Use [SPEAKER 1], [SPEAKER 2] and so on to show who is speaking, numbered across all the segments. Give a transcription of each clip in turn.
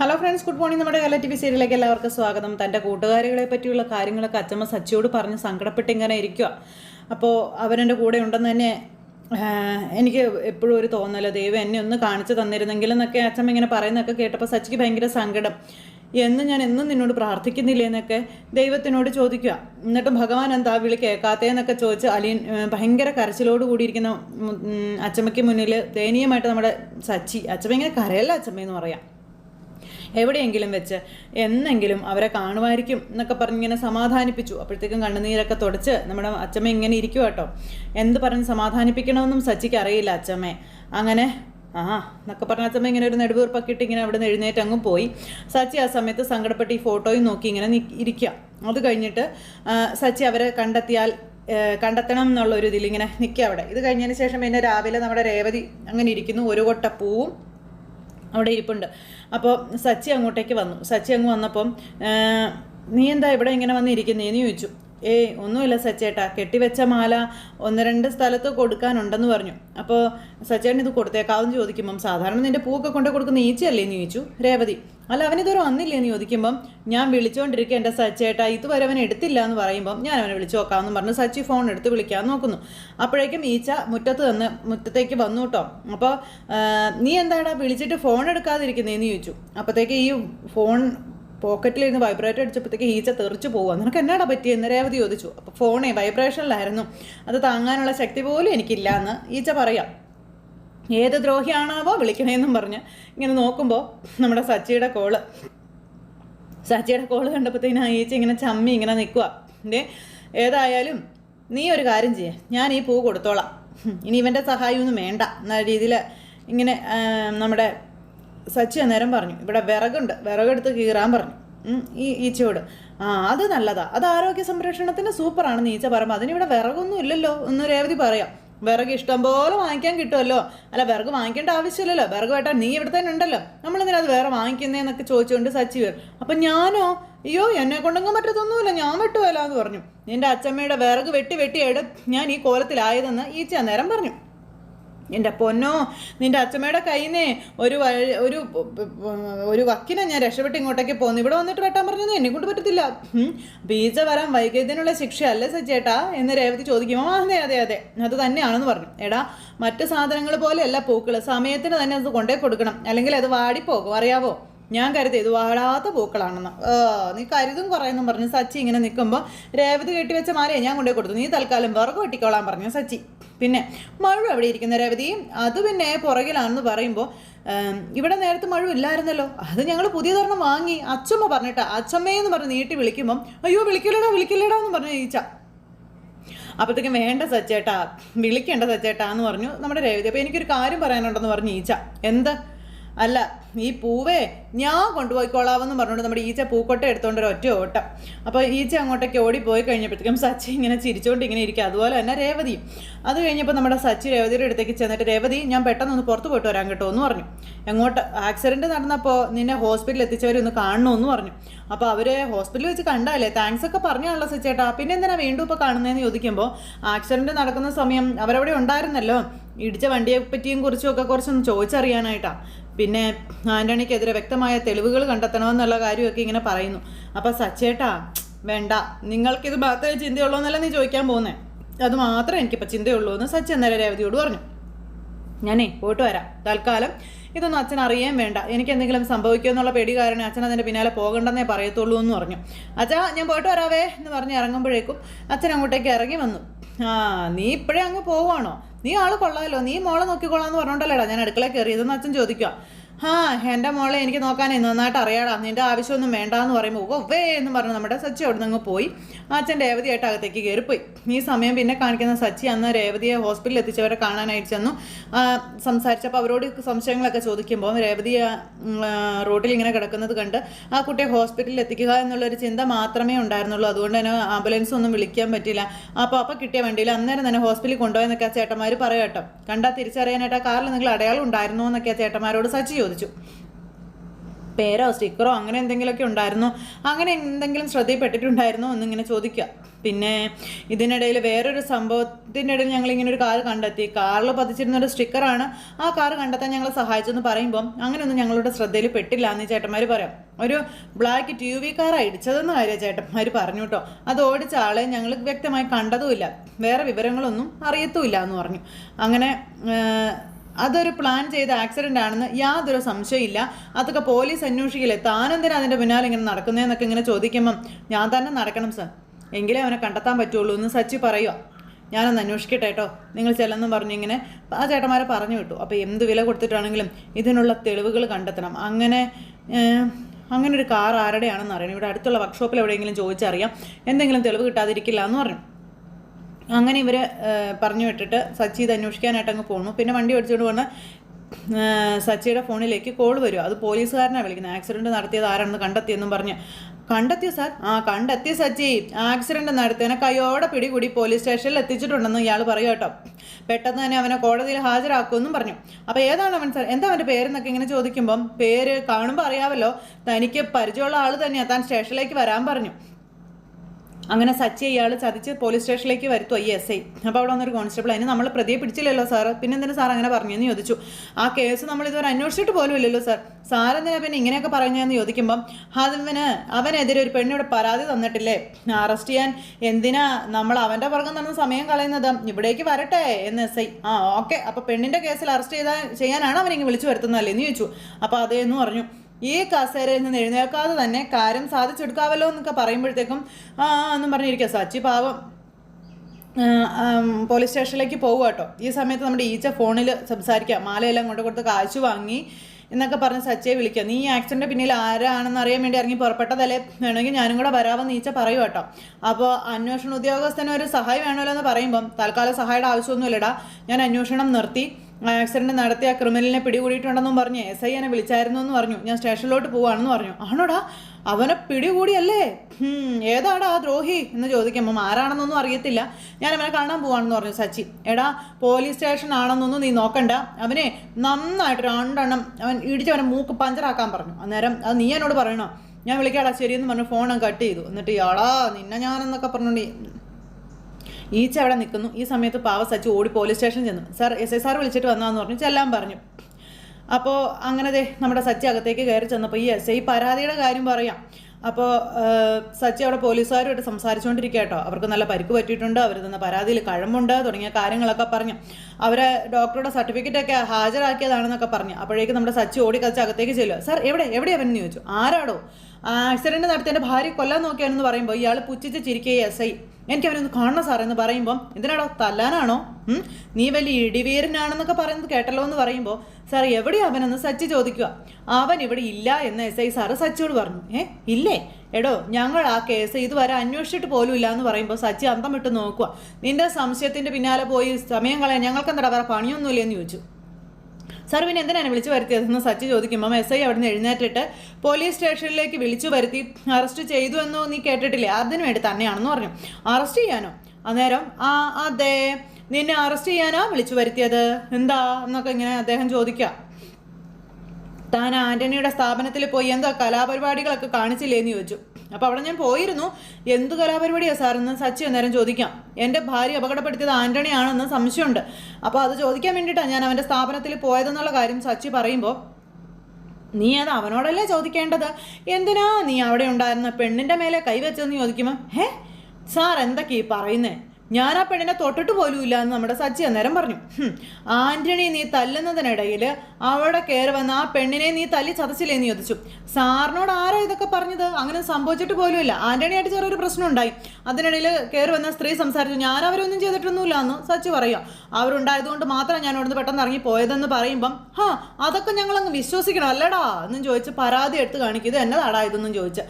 [SPEAKER 1] Hello friends good morning നമ്മുടെ കല T V സീരിയലിലേക്ക് എല്ലാവർക്കും സ്വാഗതം. തന്റെ കൂട്ടുകാരികളെ പറ്റിയുള്ള കാര്യങ്ങളൊക്കെ അച്ഛമ്മ സച്ചിയോട് പറഞ്ഞ് സങ്കടപ്പെട്ട് ഇങ്ങനെ ഇരിക്കുക അപ്പോൾ അവരെന്റെ കൂടെ ഉണ്ടെന്ന് തന്നെ എനിക്ക് എപ്പോഴും ഒരു തോന്നല. ദൈവം എന്നെ ഒന്ന് കാണിച്ചു തന്നിരുന്നെങ്കിൽ എന്നൊക്കെ അച്ഛമ്മ ഇങ്ങനെ പറയുന്നതൊക്കെ കേട്ടപ്പോൾ സച്ചിക്ക് ഭയങ്കര സങ്കടം. എന്ന് ഞാൻ എന്നും നിന്നോട് പ്രാർത്ഥിക്കുന്നില്ലേ എന്നൊക്കെ ദൈവത്തിനോട് ചോദിക്കുക എന്നിട്ടും ഭഗവാൻ എന്താ വിളി കേൾക്കാത്തേന്നൊക്കെ ചോദിച്ച് അലീൻ ഭയങ്കര കരച്ചിലോട് കൂടിയിരിക്കുന്ന അച്ചമ്മയ്ക്ക് മുന്നിൽ ദയനീയമായിട്ട് നമ്മുടെ സച്ചി അച്ചമ്മ ഇങ്ങനെ കരയല്ല അച്ചമ്മയെന്ന് പറയാം. എവിടെയെങ്കിലും വെച്ച് എന്നെങ്കിലും അവരെ കാണുമായിരിക്കും എന്നൊക്കെ പറഞ്ഞിങ്ങനെ സമാധാനിപ്പിച്ചു. അപ്പോഴത്തേക്കും കണ്ണുനീരൊക്കെ തുടച്ച് നമ്മുടെ അച്ഛമ്മ ഇങ്ങനെ ഇരിക്കുക കേട്ടോ. എന്ത് പറഞ്ഞ് സമാധാനിപ്പിക്കണമെന്നും സച്ചിക്ക് അറിയില്ല അച്ഛമ്മേ അങ്ങനെ ആ എന്നൊക്കെ പറഞ്ഞ അച്ഛമ്മ ഇങ്ങനെ ഒരു നെടുവീർപ്പൊക്കെ ഇട്ട് ഇങ്ങനെ അവിടെ നിന്ന് എഴുന്നേറ്റ് അങ്ങ് പോയി. സച്ചി ആ സമയത്ത് സങ്കടപ്പെട്ട് ഈ ഫോട്ടോയും നോക്കി ഇങ്ങനെ ഇരിക്കുക അത് കഴിഞ്ഞിട്ട് സച്ചി അവരെ കണ്ടെത്തിയാൽ കണ്ടെത്തണം എന്നുള്ള ഒരു ഇതിൽ ഇങ്ങനെ നിൽക്കുക അവിടെ. ഇത് കഴിഞ്ഞതിന് ശേഷം പിന്നെ രാവിലെ നമ്മുടെ രേവതി അങ്ങനെ ഇരിക്കുന്നു. ഒരു കൊട്ട പൂവും അവിടെ ഇരിപ്പുണ്ട്. അപ്പോൾ സച്ചി അങ്ങോട്ടേക്ക് വന്നു. സച്ചി അങ്ങ് വന്നപ്പം നീ എന്താ ഇവിടെ ഇങ്ങനെ വന്നിരിക്കുന്നേ? എന്ന് ചോദിച്ചു. ഏയ് ഒന്നുമില്ല സച്ചേട്ടാ. കെട്ടിവെച്ച മാല ഒന്ന് രണ്ട് സ്ഥലത്ത് കൊടുക്കാനുണ്ടെന്ന് പറഞ്ഞു. അപ്പോൾ സച്ചേട്ടൻ ഇത് കൊടുത്തേക്കാവെന്ന് ചോദിക്കുമ്പം സാധാരണ നിന്റെ പൂവൊക്കെ കൊണ്ട് കൊടുക്കുന്ന ഈച്ചയല്ലേ എന്ന് ചോദിച്ചു രേവതി. അല്ല അവനിതുവരെ വന്നില്ലേന്ന് ചോദിക്കുമ്പം ഞാൻ വിളിച്ചുകൊണ്ടിരിക്കുക എന്റെ സച്ചേട്ടാ ഇതുവരെ അവൻ എടുത്തില്ല എന്ന് പറയുമ്പം ഞാൻ അവനെ വിളിച്ചു നോക്കാമെന്ന് പറഞ്ഞ്. സച്ചി ഫോൺ എടുത്ത് വിളിക്കാൻ നോക്കുന്നു. അപ്പോഴേക്കും ഈച്ച മുറ്റത്ത് നിന്ന് മുറ്റത്തേക്ക് വന്നു കേട്ടോ. അപ്പോൾ നീ എന്താടാ വിളിച്ചിട്ട് ഫോൺ എടുക്കാതിരിക്കുന്നതെന്ന് ചോദിച്ചു. അപ്പോഴത്തേക്ക് ഈ ഫോൺ പോക്കറ്റിലിരുന്ന് വൈബ്രേറ്റർ അടിച്ചപ്പോഴത്തേക്ക് ഈച്ച തെറിച്ച് പോകുക നിനക്ക് എന്നാടാ പറ്റിയെന്ന് രേവതി ചോദിച്ചു. അപ്പോൾ ഫോണേ വൈബ്രേഷനിലായിരുന്നു അത് താങ്ങാനുള്ള ശക്തി പോലും എനിക്കില്ല എന്ന് ഈച്ച പറയാം. ഏത് ദ്രോഹിയാണാവോ വിളിക്കണേന്നും പറഞ്ഞ് ഇങ്ങനെ നോക്കുമ്പോൾ നമ്മുടെ സച്ചിയുടെ കോൾ സച്ചിയുടെ കോൾ കണ്ടപ്പോഴത്തേനും ആ ഈച്ച ഇങ്ങനെ ചമ്മി ഇങ്ങനെ നിൽക്കുക എന്റെ ഏതായാലും നീ ഒരു കാര്യം ചെയ്യേ. ഞാൻ ഈ പൂ കൊടുത്തോളാം. ഇനി ഇവന്റെ സഹായമൊന്നും വേണ്ട. എന്ന രീതിയിൽ ഇങ്ങനെ നമ്മുടെ സച്ചി അന്നേരം പറഞ്ഞു ഇവിടെ വിറകുണ്ട് വിറകെടുത്ത് കീറാൻ പറഞ്ഞു. ഈ ഈച്ചയോട്. ആ അത് നല്ലതാ. അത് ആരോഗ്യ സംരക്ഷണത്തിന് സൂപ്പറാണെന്ന് ഈച്ച പറയുമ്പോൾ അതിനിവിടെ വിറകൊന്നും ഇല്ലല്ലോ എന്ന് രേവതി പറയാം. വിറക് ഇഷ്ടം പോലെ വാങ്ങിക്കാൻ കിട്ടുമല്ലോ. അല്ല വിറക് വാങ്ങിക്കേണ്ട ആവശ്യമില്ലല്ലോ. വിറക് വേട്ടാ നീ ഇവിടെ തന്നെ ഉണ്ടല്ലോ. നമ്മളെന്തിനാ അത് വേറെ വാങ്ങിക്കുന്നതെന്നൊക്കെ ചോദിച്ചുകൊണ്ട് സച്ചി വരും. അപ്പം ഞാനോ അയ്യോ എന്നെ കൊണ്ടെങ്കിൽ പറ്റത്തൊന്നുമില്ല ഞാൻ വെട്ടുമല്ലോ എന്ന് പറഞ്ഞു. നിന്റെ അച്ചമ്മയുടെ വിറക് വെട്ടി വെട്ടി ഞാൻ ഈ കോലത്തിലായതെന്ന് ഈച്ച അന്നേരം പറഞ്ഞു. എന്റെ പൊന്നോ നിന്റെ അച്ഛമ്മയുടെ കയ്യിൽ നിന്ന് ഒരു ഒരു ഒരു വക്കിനെ ഞാൻ രക്ഷപ്പെട്ട് ഇങ്ങോട്ടേക്ക് പോന്നു. ഇവിടെ വന്നിട്ട് വെട്ടാൻ പറഞ്ഞത് എന്നെ കൊണ്ട് പറ്റത്തില്ല. ബീജ വരാൻ വൈകിയതിനുള്ള ശിക്ഷയല്ല സജ്ജേട്ടാ എന്ന് രേവതി ചോദിക്കും. ആ, അതെ അതെ അതെ. അത് തന്നെയാണെന്ന് പറഞ്ഞു. എടാ മറ്റ് സാധനങ്ങൾ പോലെയല്ല പൂക്കൾ സമയത്തിന് തന്നെ അത് കൊണ്ടേ കൊടുക്കണം. അല്ലെങ്കിൽ അത് വാടിപ്പോകും. അറിയാവോ? ഞാൻ കരുതി ഇത് വാടാത്ത പൂക്കളാണെന്ന്. നീ കരുതും കുറയെന്നും പറഞ്ഞു സച്ചി ഇങ്ങനെ നിൽക്കുമ്പോൾ രേവതി കെട്ടിവെച്ച മാലയെ ഞാൻ കൊണ്ടേ കൊടുത്തു. നീ തൽക്കാലം വിറക് വെട്ടിക്കോളാൻ പറഞ്ഞു സച്ചി. പിന്നെ മഴ എവിടെ ഇരിക്കുന്ന രേവതി അത് പിന്നെ പുറകിലാണെന്ന് പറയുമ്പോൾ ഇവിടെ നേരത്തെ മഴ ഇല്ലായിരുന്നല്ലോ. അത് ഞങ്ങൾ പുതിയ തരണം വാങ്ങി. അച്ചമ്മ പറഞ്ഞിട്ടാ അച്ചമ്മയെന്ന് പറഞ്ഞ് നീട്ടി വിളിക്കുമ്പോൾ അയ്യോ വിളിക്കില്ലടാ വിളിക്കില്ലടാ എന്ന് പറഞ്ഞു ഈച്ച അപ്പോഴത്തേക്കും വേണ്ട സച്ചേട്ടാ വിളിക്കേണ്ട സച്ചേട്ടാ എന്ന് പറഞ്ഞു നമ്മുടെ രേവതി. അപ്പോൾ എനിക്കൊരു കാര്യം പറയാനുണ്ടെന്ന് പറഞ്ഞു ഈച്ച എന്ത്? അല്ല ഈ പൂവേ ഞാൻ കൊണ്ടുപോയിക്കോളാവെന്ന് പറഞ്ഞുകൊണ്ട് നമ്മുടെ ഈച്ച പൂക്കൊട്ട എടുത്തോണ്ട് ഒരു ഒറ്റ ഓട്ടം. അപ്പോൾ ഈച്ച അങ്ങോട്ടേക്ക് ഓടിപ്പോയി കഴിഞ്ഞപ്പോഴത്തേക്കും സച്ചി ഇങ്ങനെ ചിരിച്ചുകൊണ്ട് ഇങ്ങനെ ഇരിക്കുക അതുപോലെ തന്നെ രേവതിയും അത് കഴിഞ്ഞപ്പോൾ നമ്മുടെ സച്ചി രേവതിയുടെ അടുത്തേക്ക് ചെന്നിട്ട് രേവതി ഞാൻ പെട്ടെന്ന് ഒന്ന് പുറത്ത് പോയിട്ട് വരാൻ കേട്ടോ എന്ന് പറഞ്ഞു. എങ്ങോട്ട് ആക്സിഡന്റ് നടന്നപ്പോൾ നിന്നെ ഹോസ്പിറ്റലിൽ എത്തിച്ചവരൊന്ന് കാണണമെന്ന് പറഞ്ഞു. അപ്പോൾ അവർ ഹോസ്പിറ്റലിൽ വെച്ച് കണ്ടാലേ താങ്ക്സ് ഒക്കെ പറഞ്ഞാണല്ലോ സച്ചേട്ടാ പിന്നെ എന്തിനാ വീണ്ടും ഇപ്പോൾ കാണുന്നതെന്ന് ചോദിക്കുമ്പോൾ ആക്സിഡന്റ് നടക്കുന്ന സമയം അവരവിടെ ഉണ്ടായിരുന്നല്ലോ. ഇടിച്ച വണ്ടിയെ പറ്റിയും കുറിച്ചും ഒക്കെ കുറച്ചൊന്ന് ചോദിച്ചറിയാനായിട്ടാണ് പിന്നെ ആന്റണിക്കെതിരെ വ്യക്തമായ തെളിവുകൾ കണ്ടെത്തണമെന്നുള്ള കാര്യമൊക്കെ ഇങ്ങനെ പറയുന്നു. അപ്പം സച്ചേട്ടാ വേണ്ട. നിങ്ങൾക്കിത് മാത്രമേ ചിന്തയുള്ളൂ എന്നല്ല നീ ചോദിക്കാൻ പോകുന്നേ. അത് മാത്രമേ എനിക്കിപ്പോൾ ചിന്തയുള്ളൂ എന്ന് സച്ചി അന്നേരം രേവതിയോട് പറഞ്ഞു. ഞാനേ പോയിട്ട് വരാം. തൽക്കാലം. ഇതൊന്നും അച്ഛൻ അറിയാൻ വേണ്ട. എനിക്ക് എന്തെങ്കിലും സംഭവിക്കുമോ എന്നുള്ള പേടി കാരണം അച്ഛൻ അതിന്റെ പിന്നാലെ പോകണ്ടെന്നേ പറയത്തുള്ളൂ എന്ന് പറഞ്ഞു. അച്ഛാ ഞാൻ പോയിട്ട് വരാവേ എന്ന് പറഞ്ഞ് ഇറങ്ങുമ്പോഴേക്കും അച്ഛൻ അങ്ങോട്ടേക്ക് ഇറങ്ങി വന്നു. ആ നീ ഇപ്പോഴേ അങ്ങ് പോവാണോ നീ ആൾ കൊള്ളാമല്ലോ നീ മോളെ നോക്കിക്കൊള്ളാമെന്ന് പറഞ്ഞോണ്ടല്ലേടാ ഞാൻ അടുക്കളയിൽ കയറിയതെന്ന് അച്ഛൻ ചോദിക്കുക ആ എന്റെ മോളെ എനിക്ക് നോക്കാനേ നന്നായിട്ട് അറിയാടാ. നിന്റെ ആവശ്യമൊന്നും വേണ്ടാന്ന് പറയുമ്പോൾ ഓ വേ എന്ന് പറഞ്ഞു നമ്മുടെ സച്ചി അവിടെ നിന്ന് പോയി. അച്ഛൻ രേവതിയായിട്ട് അകത്തേക്ക് കയറിപ്പോയി. ഈ സമയം പിന്നെ കാണിക്കുന്ന സച്ചി അന്ന് രേവതിയെ ഹോസ്പിറ്റലിൽ എത്തിച്ചവരെ കാണാനായിട്ട് ചെന്നു. സംസാരിച്ചപ്പോൾ അവരോട് സംശയങ്ങളൊക്കെ ചോദിക്കുമ്പോൾ രേവതി റോഡിൽ ഇങ്ങനെ കിടക്കുന്നത് കണ്ട് ആ കുട്ടിയെ ഹോസ്പിറ്റലിൽ എത്തിക്കുക എന്നുള്ളൊരു ചിന്ത മാത്രമേ ഉണ്ടായിരുന്നുള്ളൂ. അതുകൊണ്ട് തന്നെ ആംബുലൻസ് ഒന്നും വിളിക്കാൻ പറ്റില്ല അപ്പോൾ അപ്പോൾ കിട്ടിയ വണ്ടിയിൽ അന്നേരം തന്നെ ഹോസ്പിറ്റലിൽ കൊണ്ടുപോയെന്നൊക്കെ ആ ചേട്ടന്മാർ കേട്ടോ. കണ്ടാൽ തിരിച്ചറിയാനായിട്ട് ആ കാറിൽ നിങ്ങൾ അടയാളം ഉണ്ടായിരുന്നു എന്നൊക്കെ ആ ചേട്ടന്മാരോട് സച്ചി പേരോ സ്റ്റിക്കറോ അങ്ങനെ എന്തെങ്കിലുമൊക്കെ ഉണ്ടായിരുന്നോ? അങ്ങനെ എന്തെങ്കിലും ശ്രദ്ധയിൽപ്പെട്ടിട്ടുണ്ടായിരുന്നോ എന്നിങ്ങനെ ചോദിക്കുക. പിന്നെ ഇതിനിടയിൽ വേറൊരു സംഭവത്തിന്റെ ഇടയിൽ ഞങ്ങൾ ഇങ്ങനെ ഒരു കാർ കണ്ടെത്തി. കാറിൽ പതിച്ചിരുന്ന ഒരു സ്റ്റിക്കറാണ്. ആ കാർ കണ്ടെത്താൻ ഞങ്ങളെ സഹായിച്ചെന്ന് പറയുമ്പം അങ്ങനെയൊന്നും ഞങ്ങളുടെ ശ്രദ്ധയിൽ പെട്ടില്ല എന്ന് ചേട്ടന്മാർ പറയാം. ഒരു ബ്ലാക്ക് ടി വി കാറാണ് ഇടിച്ചതെന്ന് കാര്യം ചേട്ടന്മാർ പറഞ്ഞു കേട്ടോ. അത് ഓടിച്ച ആളെ ഞങ്ങൾ വ്യക്തമായി കണ്ടതുമില്ല. വേറെ വിവരങ്ങളൊന്നും അറിയത്തുമില്ല എന്ന് പറഞ്ഞു. അങ്ങനെ അതൊരു പ്ലാൻ ചെയ്ത ആക്സിഡന്റ് ആണെന്ന് യാതൊരു സംശയമില്ല അതൊക്കെ പോലീസ് അന്വേഷിക്കില്ലേ താനെന്തിനാ അതിന്റെ പിന്നാലെ ഇങ്ങനെ നടക്കുന്നതെന്നൊക്കെ ഇങ്ങനെ ചോദിക്കുമ്പം ഞാൻ തന്നെ നടക്കണം സർ എങ്കിലേ അവനെ കണ്ടെത്താൻ പറ്റുള്ളൂ എന്ന് സച്ചി പറയുക ഞാനൊന്ന് അന്വേഷിക്കട്ടെ കേട്ടോ. നിങ്ങൾ ചെല്ലെന്നും പറഞ്ഞു ഇങ്ങനെ ആ ചേട്ടന്മാരെ പറഞ്ഞു വിട്ടു. അപ്പോൾ എന്ത് വില കൊടുത്തിട്ടാണെങ്കിലും ഇതിനുള്ള തെളിവുകൾ കണ്ടെത്തണം. അങ്ങനെ അങ്ങനെ ഒരു കാർ ആരുടെയാണെന്ന് അറിയണം. ഇവിടെ അടുത്തുള്ള വർക്ക്ഷോപ്പിൽ എവിടെയെങ്കിലും ചോദിച്ചറിയാം. എന്തെങ്കിലും തെളിവ് കിട്ടാതിരിക്കില്ല എന്ന് പറഞ്ഞു. അങ്ങനെ ഇവർ പറഞ്ഞു വിട്ടിട്ട് സച്ചി ഇത് അന്വേഷിക്കാനായിട്ട് അങ്ങ് പോണു പിന്നെ വണ്ടി ഓടിച്ചുകൊണ്ട് വന്ന് സച്ചിയുടെ ഫോണിലേക്ക് കോൾ വരും. അത് പോലീസുകാരനാണ് വിളിക്കുന്നത്. ആക്സിഡന്റ് നടത്തിയത് ആരാണെന്ന് കണ്ടെത്തിയെന്നും പറഞ്ഞ്. കണ്ടെത്തിയോ സാർ? ആ കണ്ടെത്തി സച്ചി? ആക്സിഡന്റ് നടത്തിയവനെ കയ്യോടെ പിടികൂടി പോലീസ് സ്റ്റേഷനിൽ എത്തിച്ചിട്ടുണ്ടെന്ന് ഇയാൾ പറയും കേട്ടോ. പെട്ടെന്ന് തന്നെ അവനെ കോടതിയിൽ ഹാജരാക്കുമെന്നും പറഞ്ഞു. അപ്പോൾ ഏതാണ് അവൻ സാർ? എന്താ അവന്റെ പേരെന്നൊക്കെ ഇങ്ങനെ ചോദിക്കുമ്പം പേര് കാണുമ്പോൾ അറിയാമല്ലോ തനിക്ക് പരിചയമുള്ള ആൾ തന്നെയാണ് താൻ സ്റ്റേഷനിലേക്ക് വരാൻ പറഞ്ഞു. അങ്ങനെ സച്ചി ഇയാൾ ചതിച്ച് പോലീസ് സ്റ്റേഷനിലേക്ക് വരുത്തുക ഈ എസ് ഐ അപ്പോൾ അവിടെ വന്നൊരു കോൺസ്റ്റബിൾ അതിന് നമ്മൾ പ്രതിയെ പിടിച്ചില്ലല്ലോ സാർ പിന്നെ എന്തിനാ സാർ അങ്ങനെ പറഞ്ഞെന്ന് ചോദിച്ചു. ആ കേസ് നമ്മൾ ഇതുവരെ അന്വേഷിച്ചിട്ട് പോലും ഇല്ലല്ലോ സാർ എന്തിനാ പിന്നെ ഇങ്ങനെയൊക്കെ പറഞ്ഞതെന്ന് ചോദിക്കുമ്പം അതിന് അവനെതിരെ ഒരു പെണ്ണിവിടെ പരാതി തന്നിട്ടില്ലേ? അറസ്റ്റ് ചെയ്യാൻ എന്തിനാ നമ്മൾ അവന്റെ പുറകെ നടന്ന് സമയം കളയുന്നത്? ഇവിടേക്ക് വരട്ടെ എന്ന് എസ് ഐ ആ ഓക്കെ അപ്പോൾ പെണ്ണിന്റെ കേസിൽ അറസ്റ്റ് ചെയ്താൽ ചെയ്യാനാണ് അവനെങ്കിൽ വിളിച്ചു വരുത്തുന്നതല്ലേ എന്ന് ചോദിച്ചു. അപ്പോൾ അതേന്ന് പറഞ്ഞു. ഈ കസേരയിൽ നിന്ന് എഴുന്നേൽക്കാതെ തന്നെ കാര്യം സാധിച്ചെടുക്കാവല്ലോ എന്നൊക്കെ പറയുമ്പോഴത്തേക്കും ആ എന്നും പറഞ്ഞിരിക്കുക. സച്ചി പാവം പോലീസ് സ്റ്റേഷനിലേക്ക് പോകുക കേട്ടോ. ഈ സമയത്ത് നമ്മുടെ ഈച്ച ഫോണിൽ സംസാരിക്കുക. മാലയെല്ലാം കൊണ്ട് കൊടുത്ത് കാശ് വാങ്ങി എന്നൊക്കെ പറഞ്ഞ് സച്ചിയെ വിളിക്കുക. നീ ഈ ആക്സിഡന്റ് പിന്നിൽ ആരാണെന്ന് അറിയാൻ വേണ്ടി ഇറങ്ങി പുറപ്പെട്ടതല്ലേ? വേണമെങ്കിൽ ഞാനും കൂടെ വരാമെന്ന് ഈച്ച പറയൂ കേട്ടോ. അപ്പോൾ അന്വേഷണ ഉദ്യോഗസ്ഥന് ഒരു സഹായം വേണമല്ലോ എന്ന് പറയുമ്പം തൽക്കാലം സഹായയുടെ ആവശ്യമൊന്നുമില്ലടാ. ഞാൻ അന്വേഷണം നിർത്തി. ആക്സിഡന്റ് നടത്തിയ ക്രിമിനലിനെ പിടികൂടിയിട്ടുണ്ടെന്നും പറഞ്ഞ് എസ് ഐ എന്നെ വിളിച്ചായിരുന്നു എന്ന് പറഞ്ഞു ഞാൻ സ്റ്റേഷനിലോട്ട് പോവാണെന്ന് പറഞ്ഞു ആണോടാ? അവനെ പിടികൂടിയല്ലേ? ഏതാടാ ആ ദ്രോഹി? എന്ന് ചോദിക്കുമ്പം ആരാണെന്നൊന്നും അറിയത്തില്ല. ഞാൻ അവനെ കാണാൻ പോവാണെന്ന് പറഞ്ഞു സച്ചി. എടാ പോലീസ് സ്റ്റേഷൻ ആണെന്നൊന്നും നീ നോക്കണ്ട. അവനെ നന്നായിട്ട് രണ്ടെണ്ണം അവൻ ഇടിച്ച് അവനെ മൂക്ക് പഞ്ചറാക്കാൻ പറഞ്ഞു. അന്നേരം അത് നീ എന്നോട് പറയണോ? ഞാൻ വിളിക്കാടാ ശരിയെന്ന് പറഞ്ഞു ഫോൺ കട്ട് ചെയ്തു. എന്നിട്ട് ഇയാളാ നിന്നെ ഞാനെന്നൊക്കെ പറഞ്ഞോണ്ട് ഈച്ച അവിടെ നിൽക്കുന്നു. ഈ സമയത്ത് പാവ സച്ചി ഓടി പോലീസ് സ്റ്റേഷൻ ചെന്നു. സാർ എസ് എസ് ആർ വിളിച്ചിട്ട് വന്നാന്ന് പറഞ്ഞു. ചെല്ലാൻ പറഞ്ഞു. അപ്പോൾ അങ്ങനെ ദേ നമ്മുടെ സച്ചി അകത്തേക്ക് കയറി ചെന്നപ്പോൾ ഈ എസ് ഐ പരാതിയുടെ കാര്യം പറയാം. അപ്പോൾ സച്ചി അവിടെ പോലീസുകാരുമായിട്ട് സംസാരിച്ചുകൊണ്ടിരിക്കുക കേട്ടോ. അവർക്ക് നല്ല പരിക്ക് പറ്റിയിട്ടുണ്ട്. അവർ തന്ന പരാതിയിൽ കഴമ്പുണ്ട് തുടങ്ങിയ കാര്യങ്ങളൊക്കെ പറഞ്ഞു. അവരെ ഡോക്ടറുടെ സർട്ടിഫിക്കറ്റൊക്കെ ഹാജരാക്കിയതാണെന്നൊക്കെ പറഞ്ഞു. അപ്പോഴേക്കും നമ്മുടെ സച്ചി ഓടി കളിച്ച് അകത്തേക്ക് ചെല്ലുക സാർ എവിടെ? എവിടെയാണ് അവൻ? എന്ന് ചോദിച്ചു. ആരാടോ? ആക്സിഡന്റ് നടത്തി എന്റെ ഭാര്യ കൊല്ലാൻ നോക്കിയാണെന്ന് പറയുമ്പോൾ ഇയാൾ പുച്ഛിച്ച് ചിരിക്കുകയെ എസ് ഐ. എനിക്ക് അവനൊന്ന് കാണണം സാർ എന്ന് പറയുമ്പോൾ എന്തിനാടോ തല്ലാനാണോ? നീ വലിയ ഇടിവീരനാണെന്നൊക്കെ പറയുന്നത് കേട്ടല്ലോ എന്ന് പറയുമ്പോൾ സാർ എവിടെയാ അവനെന്ന് സച്ചി ചോദിക്കുക? അവൻ ഇവിടെ ഇല്ല എന്ന് എസ് ഐ സാറ് സച്ചിയോട് പറഞ്ഞു. ഏ ഇല്ലേ? എടോ ഞങ്ങൾ ആ കേസ് ഇതുവരെ അന്വേഷിച്ചിട്ട് പോലും ഇല്ല എന്ന് പറയുമ്പോൾ സച്ചി അന്തം വിട്ട് നോക്കുക. നിന്റെ സംശയത്തിന്റെ പിന്നാലെ പോയി സമയം കളയാൻ ഞങ്ങൾക്ക് എന്താ പറയുക പണിയൊന്നുമില്ലെന്ന് ചോദിച്ചു. സാർ പിന്നെ എന്തിനാണ് വിളിച്ചു വരുത്തിയതെന്ന് സച്ചി ചോദിക്കുമ്പോൾ എസ് ഐ അവിടുന്ന് എഴുന്നേറ്റിട്ട് പോലീസ് സ്റ്റേഷനിലേക്ക് വിളിച്ചു വരുത്തി അറസ്റ്റ് ചെയ്തു എന്നോ നീ കേട്ടിട്ടില്ലേ? അതിനു വേണ്ടി തന്നെയാണെന്ന് പറഞ്ഞു. അറസ്റ്റ് ചെയ്യാനോ? അന്നേരം ആ അതെ. നിന്നെ അറസ്റ്റ് ചെയ്യാനാ വിളിച്ചു വരുത്തിയത്. എന്താ? എന്നൊക്കെ ഇങ്ങനെ അദ്ദേഹം ചോദിക്കുക താൻ ആന്റണിയുടെ സ്ഥാപനത്തിൽ പോയി എന്തോ കലാപരിപാടികളൊക്കെ കാണിച്ചില്ലേന്ന് ചോദിച്ചു. അപ്പോൾ അവിടെ ഞാൻ പോയിരുന്നു. എന്ത് കലാപരിപാടിയാണ് സാർ? എന്ന് സച്ചി അന്നേരം ചോദിക്കാം. എന്റെ ഭാര്യ അപകടപ്പെടുത്തിയത് ആന്റണി ആണെന്ന് സംശയമുണ്ട്. അപ്പോൾ അത് ചോദിക്കാൻ വേണ്ടിയിട്ടാണ് ഞാൻ അവന്റെ സ്ഥാപനത്തിൽ പോയതെന്നുള്ള കാര്യം സച്ചി പറയുമ്പോൾ നീ അത് അവനോടല്ലേ ചോദിക്കേണ്ടത്? എന്തിനാ നീ അവിടെ ഉണ്ടായിരുന്ന? പെണ്ണിന്റെ മേലെ കൈവച്ചതെന്ന് ചോദിക്കുമ്പോൾ ഹേ സാർ എന്തൊക്കെയാ ഈ പറയുന്നേ? ഞാൻ ആ പെണ്ണിനെ തൊട്ടിട്ട് പോലും ഇല്ല എന്ന് നമ്മുടെ സച്ചി അന്നേരം പറഞ്ഞു. ആന്റണി നീ തല്ലുന്നതിനിടയിൽ അവിടെ കയറി വന്ന ആ പെണ്ണിനെ നീ തല്ലി നീ ചോദിച്ചു. സാറിനോട് ആരാ ഇതൊക്കെ പറഞ്ഞത്? അങ്ങനെ സംഭവിച്ചിട്ട് പോലും ഇല്ല. ആന്റണിയായിട്ട് ചെറിയൊരു പ്രശ്നം ഉണ്ടായി. അതിനിടയിൽ കയറി വന്ന സ്ത്രീ സംസാരിച്ചു ഞാൻ അവരൊന്നും ചെയ്തിട്ടൊന്നുമില്ല എന്ന് സച്ചി പറയുക. അവരുണ്ടായതുകൊണ്ട് മാത്രം ഞാൻ അവിടുന്ന് പെട്ടെന്ന് ഇറങ്ങി പോയതെന്ന് പറയുമ്പം ഹാ അതൊക്കെ ഞങ്ങൾ അങ്ങ് വിശ്വസിക്കണം അല്ലടാ എന്നും ചോദിച്ച് പരാതി എടുത്ത് കാണിക്കും. ഇത് എന്നതാടാ ഇതെന്നും ചോദിച്ച്.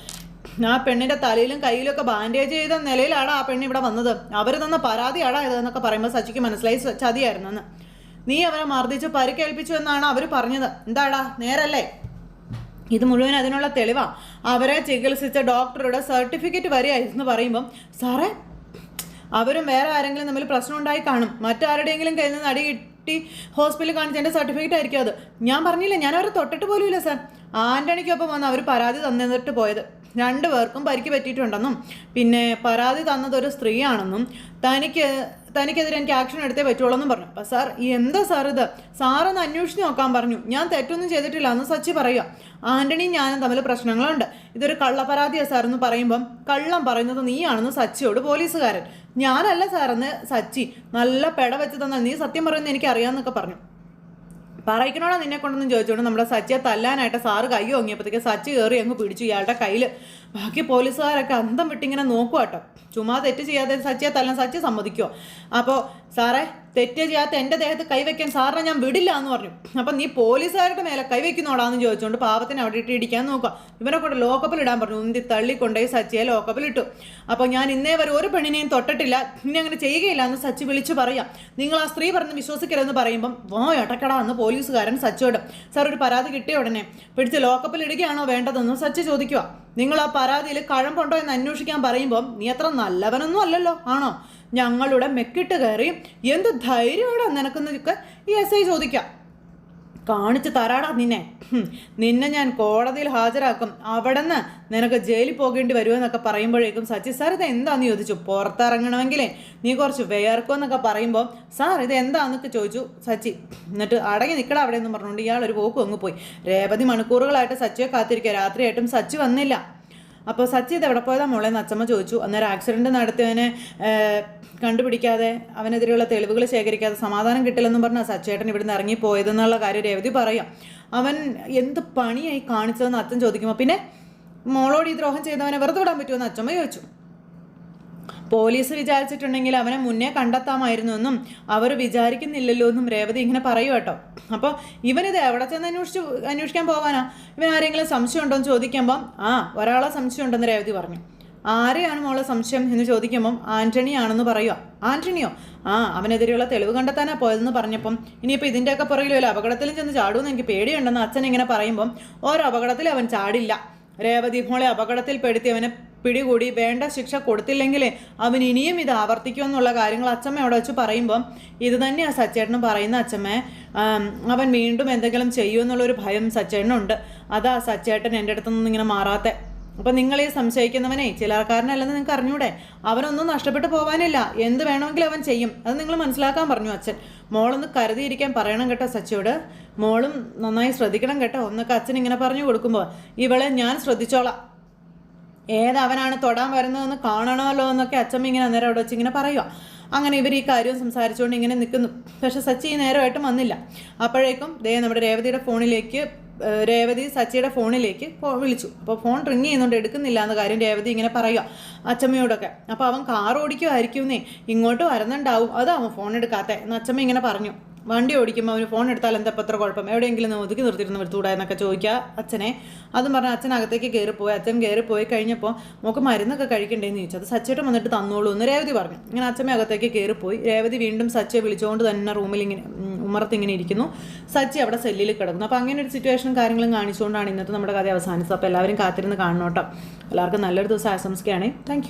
[SPEAKER 1] ആ പെണ്ണിന്റെ തലയിലും കയ്യിലും ഒക്കെ ബാൻഡേജ് ചെയ്ത നിലയിലാണ് ആ പെണ്ണ് ഇവിടെ വന്നത്. അവർ തന്ന പരാതിയാടാ ഇതെന്നൊക്കെ പറയുമ്പോൾ സച്ചിക്ക് മനസ്സിലായി. ചതിയായിരുന്നെന്ന്. നീ അവരെ മർദ്ദിച്ച് പരിക്കേൽപ്പിച്ചു എന്നാണ് അവർ പറഞ്ഞത്. എന്താടാ? നേരല്ലേ? ഇത് മുഴുവൻ അതിനുള്ള തെളിവാ. അവരെ ചികിത്സിച്ച ഡോക്ടറുടെ സർട്ടിഫിക്കറ്റ് വരെയായിരുന്നു പറയുമ്പം സാറേ അവരും വേറെ ആരെങ്കിലും തമ്മിൽ പ്രശ്നം ഉണ്ടായി കാണും. മറ്റാരുടെയെങ്കിലും കയ്യിൽ നിന്ന് അടി കിട്ടി ഹോസ്പിറ്റലിൽ കാണിച്ചതിന്റെ സർട്ടിഫിക്കറ്റ് ആയിരിക്കും അത്. ഞാൻ പറഞ്ഞില്ല? ഞാൻ അവരെ തൊട്ടിട്ട് പോലും ഇല്ല സാർ. ആന്റണിക്കൊപ്പം വന്ന് അവർ പരാതി തന്നിട്ട് പോയത്. രണ്ടു പേർക്കും പരിക്ക് പറ്റിയിട്ടുണ്ടെന്നും പിന്നെ പരാതി തന്നത് ഒരു സ്ത്രീയാണെന്നും തനിക്ക് തനിക്കെതിരെ എനിക്ക് ആക്ഷൻ എടുത്തേ പറ്റുള്ളൂ എന്നും പറഞ്ഞു. അപ്പം സാർ എന്താ സാർ ഇത്? സാറൊന്ന് അന്വേഷിച്ച് നോക്കാൻ പറഞ്ഞു. ഞാൻ തെറ്റൊന്നും ചെയ്തിട്ടില്ല. എന്ന് സച്ചി പറയുക. ആന്റണിയും ഞാനും തമ്മിൽ പ്രശ്നങ്ങളുണ്ട്. ഇതൊരു കള്ളപ്പരാതിയാണ് സാർ എന്ന് പറയുമ്പം കള്ളം പറയുന്നത് നീയാണെന്ന് സച്ചിയോട് പോലീസുകാരൻ. ഞാനല്ല സാറെന്ന് സച്ചി നല്ല പെട വെച്ച് തന്നാൽ നീ സത്യം പറയുന്നത് എനിക്കറിയാമെന്നൊക്കെ പറഞ്ഞു. പറയിക്കണോടാ നിന്നെ കൊണ്ടൊന്നും ചോദിച്ചോണ്ട്. നമ്മുടെ സച്ചിയെ തല്ലാനായിട്ട് സാറ് കൈ ഓങ്ങിയപ്പോഴത്തേക്ക് സച്ചി കയറി അങ്ങ് പിടിച്ചു. ഇയാളുടെ കയ്യിൽ ബാക്കി പോലീസുകാരൊക്കെ അന്തം വിട്ടിങ്ങനെ നോക്കുക കേട്ടോ ചുമ്മാ തെറ്റ് ചെയ്യാതെ സച്ചിയെ തല്ലാൻ സച്ചി സമ്മതിക്കുമോ അപ്പോൾ സാറേ തെറ്റ് ചെയ്യാത്ത എന്റെ ദേഹത്ത് കൈവയ്ക്കാൻ സാറിനെ ഞാൻ വിടില്ല എന്ന് പറഞ്ഞു. അപ്പം നീ പോലീസുകാരുടെ മേലെ കൈവയ്ക്കുന്നോടാന്ന് ചോദിച്ചുകൊണ്ട് പാവത്തിന് അവിടെ ഇട്ട് ഇടിക്കാൻ നോക്കുക ഇവരെ കൊണ്ട് ലോക്കപ്പിൽ ഇടാൻ പറഞ്ഞു. ഉന്തി തള്ളിക്കൊണ്ടേ സച്ചിയെ ലോക്കപ്പിൽ ഇട്ടു. അപ്പോൾ ഞാൻ ഇന്നേ വരെ ഒരു പെണ്ണിനെയും തൊട്ടിട്ടില്ല. ഇനി അങ്ങനെ ചെയ്യുകയില്ല എന്ന് സച്ചി വിളിച്ചു പറയാം. നിങ്ങൾ ആ സ്ത്രീ പറഞ്ഞ് വിശ്വസിക്കരുതെന്ന് പറയുമ്പം വോ എട്ടക്കട എന്ന് പോലീസുകാരൻ സച്ചിയോട് സാർ ഒരു പരാതി കിട്ടിയ ഉടനെ പിടിച്ച് ലോക്കപ്പിൽ ഇടുകയാണോ വേണ്ടതെന്ന് സച്ചി ചോദിക്കുക നിങ്ങൾ ആ പരാതിയിൽ കഴമ്പുണ്ടോ എന്ന് അന്വേഷിക്കാൻ പറയുമ്പം നീ അത്ര നല്ലവനൊന്നും അല്ലല്ലോ ആണോ? ഞങ്ങളുടെ മെക്കിട്ട് കയറി എന്ത് ധൈര്യമാണ് നിനക്കെന്നൊക്കെ ഈ എസ് ഐ ചോദിക്കാം. കാണിച്ചു തരാടാ നിന്നെ. നിന്നെ ഞാൻ കോടതിയിൽ ഹാജരാക്കും. അവിടെ നിന്ന് നിനക്ക് ജയിലിൽ പോകേണ്ടി വരുമെന്നൊക്കെ പറയുമ്പോഴേക്കും സച്ചി സാർ ഇത് എന്താന്ന് ചോദിച്ചു? പുറത്തിറങ്ങണമെങ്കിലേ നീ കുറച്ച് വേർക്കുമെന്നൊക്കെ പറയുമ്പോൾ സാർ ഇത് എന്താന്നൊക്കെ ചോദിച്ചു സച്ചി. എന്നിട്ട് അടങ്ങി നിൽക്കണം അവിടെ എന്ന് പറഞ്ഞുകൊണ്ട് ഇയാൾ ഒരു പോക്കും അങ്ങ് പോയി. രേവതി മണിക്കൂറുകളായിട്ട് സച്ചിയെ കാത്തിരിക്കുക. രാത്രിയായിട്ടും സച്ചി വന്നില്ല. അപ്പോൾ സച്ചിത് എവിടെ പോയതാ? മോളെ എന്ന് അച്ചമ്മ ചോദിച്ചു. അന്നേരം ആക്സിഡന്റ് നടത്തിയവനെ കണ്ടുപിടിക്കാതെ അവനെതിരെയുള്ള തെളിവുകൾ ശേഖരിക്കാതെ സമാധാനം കിട്ടില്ലെന്നും പറഞ്ഞാൽ സച്ചേട്ടൻ ഇവിടുന്ന് ഇറങ്ങിപ്പോയതെന്നുള്ള കാര്യം രേവതി പറയാം. അവൻ എന്ത് പണിയായി കാണിച്ചതെന്ന് അച്ഛൻ ചോദിക്കുമ്പോൾ പിന്നെ മോളോട് ഈ ദ്രോഹം ചെയ്തവനെ വെറുതെ വിടാൻ പറ്റുമെന്ന് അച്ചമ്മ ചോദിച്ചു. പോലീസ് വിചാരിച്ചിട്ടുണ്ടെങ്കിൽ അവനെ മുന്നേ കണ്ടെത്താമായിരുന്നു എന്നും അവർ വിചാരിക്കുന്നില്ലല്ലോ എന്നും രേവതി ഇങ്ങനെ പറയൂ കേട്ടോ. അപ്പോൾ ഇവനിത് എവിടെ ചെന്ന് അന്വേഷിച്ച് അന്വേഷിക്കാൻ പോകാനാ ഇവൻ ആരെങ്കിലും സംശയം ഉണ്ടോ എന്ന് ചോദിക്കുമ്പം ആ ഒരാളെ സംശയം ഉണ്ടെന്ന് രേവതി പറഞ്ഞു. ആരെയാണ് മോളെ സംശയം? എന്ന് ചോദിക്കുമ്പം ആന്റണി ആണെന്ന് പറയുക ആന്റണിയോ? ആ അവനെതിരെയുള്ള തെളിവ് കണ്ടെത്താനാ പോയതെന്ന് പറഞ്ഞപ്പം ഇനിയിപ്പോൾ ഇതിന്റെയൊക്കെ പുറകിൽ വല്ല അപകടത്തിലും ചെന്ന് ചാടുമെന്ന് എനിക്ക് പേടിയുണ്ടെന്ന് അച്ഛൻ ഇങ്ങനെ പറയുമ്പം ഓരോ അപകടത്തിൽ അവൻ ചാടില്ല. രേവതി മോളെ അപകടത്തിൽപ്പെടുത്തി അവനെ പിടികൂടി. വേണ്ട ശിക്ഷ കൊടുത്തില്ലെങ്കിൽ അവൻ ഇനിയും ഇത് ആവർത്തിക്കുമെന്നുള്ള കാര്യങ്ങൾ അച്ഛമ്മ അവിടെ വെച്ച് പറയുമ്പം ഇത് തന്നെയാണ് സച്ചേട്ടനും പറയുന്ന അച്ഛമ്മ അവൻ വീണ്ടും എന്തെങ്കിലും ചെയ്യുമെന്നുള്ളൊരു ഭയം സച്ചേട്ടനുണ്ട്. അതാ സച്ചേട്ടൻ എന്റെ അടുത്തൊന്നും ഇങ്ങനെ മാറാത്ത. അപ്പം നിങ്ങൾ ഈ സംശയിക്കുന്നവനെ ചിലർക്കാരനല്ലെന്ന് നിങ്ങൾക്ക് അറിഞ്ഞൂടെ? അവനൊന്നും നഷ്ടപ്പെട്ടു പോകാനില്ല എന്ത് വേണമെങ്കിലും അവൻ ചെയ്യും. അത് നിങ്ങൾ മനസ്സിലാക്കാൻ പറഞ്ഞു അച്ഛൻ. മോളൊന്ന് കരുതിയിരിക്കാൻ പറയണം കേട്ടോ സച്ചിയോട്. മോളും നന്നായി ശ്രദ്ധിക്കണം കേട്ടോ. ഒന്നൊക്കെ അച്ഛൻ ഇങ്ങനെ പറഞ്ഞു കൊടുക്കുമ്പോൾ ഇവളെ ഞാൻ ശ്രദ്ധിച്ചോളാം. ഏതവനാണ് തൊടാൻ വരുന്നതെന്ന് കാണണമല്ലോ എന്നൊക്കെ അച്ഛമ്മ ഇങ്ങനെ അന്നേരം അവിടെ വെച്ച് ഇങ്ങനെ പറയുക അങ്ങനെ ഇവർ ഈ കാര്യം സംസാരിച്ചുകൊണ്ട് ഇങ്ങനെ നിൽക്കുന്നു പക്ഷെ സച്ചി നേരമായിട്ടും വന്നില്ല. അപ്പോഴേക്കും ദേ നമ്മുടെ രേവതിയുടെ ഫോണിലേക്ക് രേവതി സച്ചിയുടെ ഫോണിലേക്ക് വിളിച്ചു. അപ്പോൾ ഫോൺ റിങ് ചെയ്യുന്നുണ്ട് എടുക്കുന്നില്ല എന്ന കാര്യം രേവതി ഇങ്ങനെ പറയുക അച്ചമ്മയോടൊക്കെ. അപ്പോൾ അവൻ കാർ ഓടിക്കുമായിരിക്കുന്നേ ഇങ്ങോട്ട് വരുന്നുണ്ടാവും. അതാ അവൻ ഫോൺ എടുക്കാത്ത എന്ന് അച്ചമ്മ ഇങ്ങനെ പറഞ്ഞു. വണ്ടി ഓടിക്കുമ്പോൾ അവന് ഫോൺ എടുത്താൽ എന്താ ഇപ്പം എത്ര കുഴപ്പം? എവിടെയെങ്കിലും ഒതുക്കി നിർത്തിയിരുന്ന് വരുത്തൂടാ എന്നൊക്കെ ചോദിക്കുക അച്ഛനെ. അതും പറഞ്ഞ് അച്ഛൻ അകത്തേക്ക് കയറിപ്പോയി അച്ഛൻ കയറിപ്പോയി കഴിഞ്ഞപ്പോൾ മോക്ക് മരുന്നൊക്കെ കഴിക്കണ്ടേന്ന് ചോദിച്ചു. അത് സച്ചേട്ടൻ വന്നിട്ട് തന്നോളൂ എന്ന് രേവതി പറഞ്ഞു. ഇങ്ങനെ അച്ഛമ്മ അകത്തേക്ക് കയറിപ്പോയി രേവതി വീണ്ടും സച്ചയെ വിളിച്ചുകൊണ്ട് തന്നെ റൂമിൽ ഇങ്ങനെ ഉമ്മറത്ത് ഇങ്ങനെ ഇരിക്കുന്നു. സച്ചി അവിടെ സെല്ലിൽ കിടക്കുന്നു. അപ്പോൾ അങ്ങനെ ഒരു സിറ്റുവേഷനും കാര്യങ്ങളും കാണിച്ചുകൊണ്ടാണ് ഇന്നത്തെ നമ്മുടെ കഥ അവസാനിച്ചത്. അപ്പോൾ എല്ലാവരും കാത്തിരുന്ന് കാണണം എല്ലാവർക്കും നല്ലൊരു ദിവസം ആശംസിക്കുകയാണേ. താങ്ക്